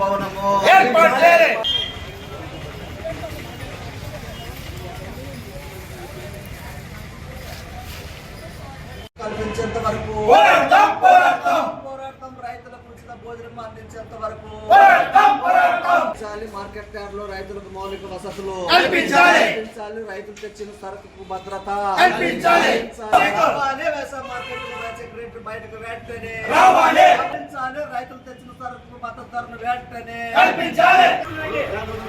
భవనము. కల్పించేంత వరకు పోరాడతాం, రైతులకు ఉచిత భోజనం అందించేంత వరకు పోరాడతాం, పోరాడతాం. కల్పించాలి మార్కెట్ యార్డ్లో రైతులకు మౌలిక వసతులు కల్పించాలి. కల్పించాలి రైతులు తెచ్చిన సరుకుకు భద్రత కల్పించాలి. రావాలి వ్యవసాయ మార్కెట్ బయటకు వెంటనే రావాలి. కల్పించాలి రైతులు తెచ్చిన వెంటనే కల్పించాలి.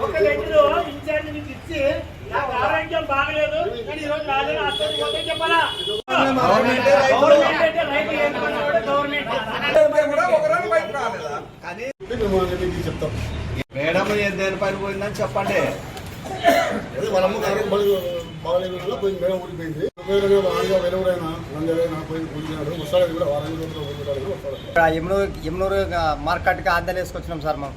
ఒక లెటర్ ఇన్ఛార్జ్ మీకు ఇచ్చి నాకు ఆరోగ్యం బాగలేదు కానీ ఈ రోజు రాలేదు హాస్పిటల్ పోతే చెప్పాలా? గవర్నమెంటే రైతులు గవర్నమెంట్ అంటే రైతు ఏమన్నాడు గవర్నమెంట్. కానీ మేము అనేది చెప్తాం. మేడం ఏం దేనిపైన పోయిందని చెప్పండి. మళ్ళీ బాగాలేదు పోయింది మేడం ఊడిపోయింది యమునూరు యమునూరు మార్కెట్కి ఆందోళన వేసుకొచ్చినాం సార్ మనం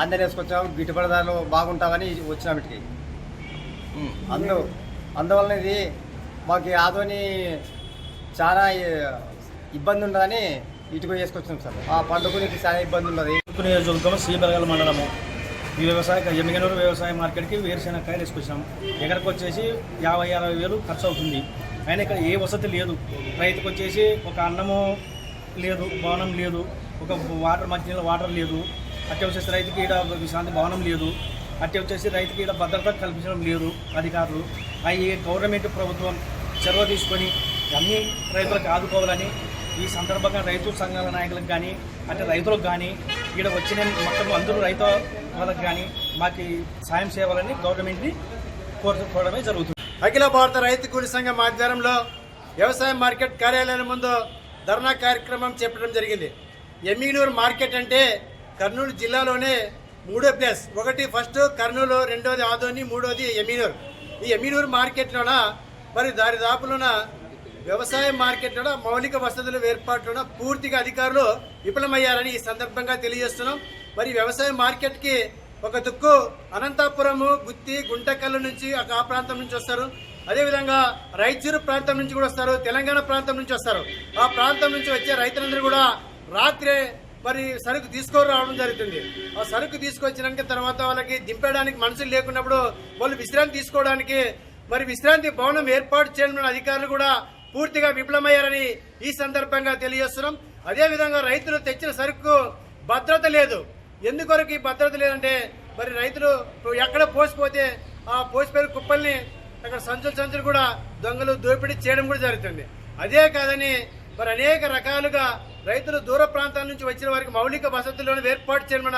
ఆందోళన వేసుకొచ్చాం గిట్టుబడి ధరలు బాగుంటామని వచ్చినాం ఇటుకి. అందు అందువలన ఇది మాకు ఆదోని చాలా ఇబ్బంది ఉండదని ఇటుకు వేసుకొచ్చినాం సార్. ఆ పండుగనికి చాలా ఇబ్బంది ఉన్నది నియోజకవర్గంలో శ్రీబెరగల మండలము. ఈ వ్యవసాయ ఎమ్మిగనూరు వ్యవసాయ మార్కెట్కి వేరుశెనగకాయలు వేసుకొచ్చాము ఎక్కడికి వచ్చేసి యాభై అరవై వేలు ఖర్చు అవుతుంది అయినా ఇక్కడ ఏ వసతి లేదు. రైతుకు వచ్చేసి ఒక అన్నము లేదు భవనం లేదు ఒక వాటర్ మంచినీళ్ళ వాటర్ లేదు. అట్టే వచ్చేసి రైతుకి ఈడ విశ్రాంతి భవనం లేదు. అట్టే వచ్చేసి రైతుకి ఈడ భద్రత కల్పించడం లేదు అధికారులు. అవి గవర్నమెంట్ ప్రభుత్వం చొరవ తీసుకొని అన్ని రైతులకు ఆదుకోవాలని ఈ సందర్భంగా రైతు సంఘాల నాయకులకు కానీ అంటే రైతులకు కానీ ఇక్కడ వచ్చిన మొత్తం అందరూ రైతు వాళ్ళకి కానీ మాకు ఈ సాయం చేయాలని గవర్నమెంట్ని కోరుకోవడమే జరుగుతుంది. అఖిల భారత రైతు కూలి సంఘం ఆధ్వర్యంలో వ్యవసాయ మార్కెట్ కార్యాలయం ముందు ధర్నా కార్యక్రమం చేపట్టడం జరిగింది. ఎమ్మిగనూరు మార్కెట్ అంటే కర్నూలు జిల్లాలోనే మూడో ప్లేస్. ఒకటి ఫస్ట్ కర్నూలు రెండోది ఆదోని మూడోది ఎమ్మినూరు. ఈ ఎమ్మినూరు మార్కెట్లోన మరి దారి దాపులోన వ్యవసాయ మార్కెట్లో మౌలిక వసతుల ఏర్పాట్లోన పూర్తిగా అధికారులు విఫలమయ్యారని ఈ సందర్భంగా తెలియజేస్తున్నాం. మరి వ్యవసాయ మార్కెట్కి ఒక దుక్కు అనంతపురము గుత్తి గుంటకల్లు నుంచి ఆ ఆ ప్రాంతం నుంచి వస్తారు. అదేవిధంగా రాయచూరు ప్రాంతం నుంచి కూడా వస్తారు తెలంగాణ ప్రాంతం నుంచి వస్తారు. ఆ ప్రాంతం నుంచి వచ్చే రైతులందరూ కూడా రాత్రే మరి సరుకు తీసుకొని రావడం జరుగుతుంది. ఆ సరుకు తీసుకొచ్చినాక తర్వాత వాళ్ళకి దింపడానికి మనుషులు లేకున్నప్పుడు వాళ్ళు విశ్రాంతి తీసుకోవడానికి మరి విశ్రాంతి భవనం ఏర్పాటు చేయడం అధికారులు కూడా పూర్తిగా విఫలమయ్యారని ఈ సందర్భంగా తెలియజేస్తున్నాం. అదేవిధంగా రైతులు తెచ్చిన సరుకు భద్రత లేదు. ఎందుకొరకు ఈ భద్రత లేదంటే మరి రైతులు ఎక్కడ పోసిపోతే ఆ పోసిపోయిన కుప్పల్ని అక్కడ సంచులు సంచులు కూడా దొంగలు దోపిడీ చేయడం కూడా జరుగుతుంది. అదే కాదని మరి అనేక రకాలుగా రైతులు దూర ప్రాంతాల నుంచి వచ్చిన వారికి మౌలిక వసతులను ఏర్పాటు చేయడం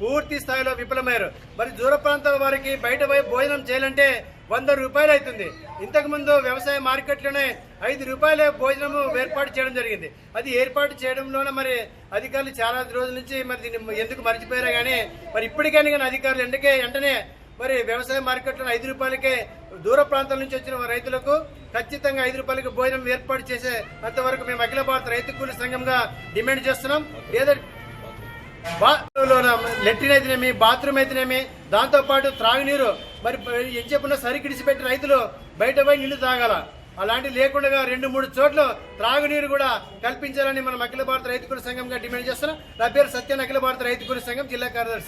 పూర్తి స్థాయిలో విఫలమయ్యారు. మరి దూర ప్రాంతాల వారికి బయట పోయి భోజనం చేయాలంటే వంద రూపాయలు అవుతుంది. ఇంతకుముందు వ్యవసాయ మార్కెట్లోనే ఐదు రూపాయల భోజనము ఏర్పాటు చేయడం జరిగింది. అది ఏర్పాటు చేయడంలోనే మరి అధికారులు చాలా రోజుల నుంచి మరి దీన్ని ఎందుకు మర్చిపోయారు కానీ మరి ఇప్పటికైనా కానీ అధికారులు ఎందుకే వెంటనే మరి వ్యవసాయ మార్కెట్లో ఐదు రూపాయలకే దూర ప్రాంతాల నుంచి వచ్చిన రైతులకు ఖచ్చితంగా ఐదు రూపాయలకి భోజనం ఏర్పాటు చేసే అంతవరకు మేము అఖిల భారత రైతు కూలి సంఘంగా డిమాండ్ చేస్తున్నాం. లేదా లెట్రిన్ అయితేనేమి బాత్రూమ్ అయితేనేమి దాంతోపాటు త్రాగునీరు మరి ఏం చెప్పినా సరికిడిసి పెట్టి రైతులు బయట పోయి నీళ్ళు తాగాల. అలాంటి లేకుండా రెండు మూడు చోట్ల త్రాగునీరు కూడా కల్పించాలని మనం అఖిల భారత రైతు కూలి సంఘంగా డిమాండ్ చేస్తున్నాం నా పేరు సత్యన్ అఖిల భారత రైతు కూలి సంఘం జిల్లా కార్యదర్శి.